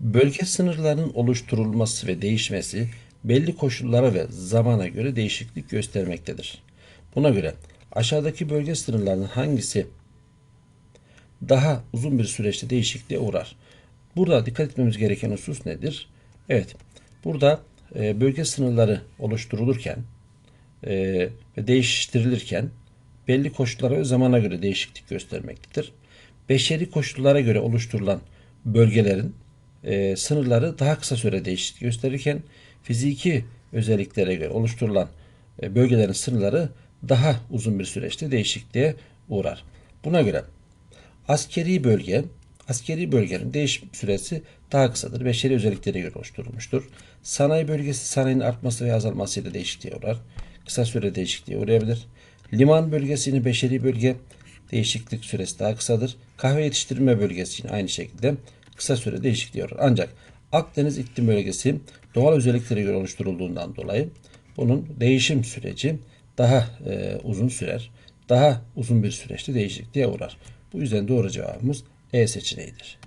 Bölge sınırlarının oluşturulması ve değişmesi belli koşullara ve zamana göre değişiklik göstermektedir. Buna göre aşağıdaki bölge sınırlarının hangisi daha uzun bir süreçte değişikliğe uğrar? Burada dikkat etmemiz gereken husus nedir? Evet, burada e, bölge sınırları oluşturulurken e, ve değiştirilirken belli koşullara ve zamana göre değişiklik göstermektedir. Beşeri koşullara göre oluşturulan bölgelerin e, sınırları daha kısa süre değişiklik gösterirken fiziki özelliklere göre oluşturulan e, bölgelerin sınırları daha uzun bir süreçte değişikliğe uğrar. Buna göre askeri bölge, askeri bölgenin değişim süresi daha kısadır. Beşeri özelliklere göre oluşturulmuştur. Sanayi bölgesi sanayinin artması ve azalmasıyla değişikliğe uğrar. Kısa süre değişikliğe uğrayabilir. Liman bölgesinin beşeri bölge değişiklik süresi daha kısadır. Kahve yetiştirme bölgesi yine aynı şekilde kısa süre değişikliğe uğrar. Ancak Akdeniz iklim bölgesi doğal özelliklere göre oluşturulduğundan dolayı bunun değişim süreci daha e, uzun sürer. Daha uzun bir süreçte değişikliğe uğrar. Bu yüzden doğru cevabımız E seçeneğidir.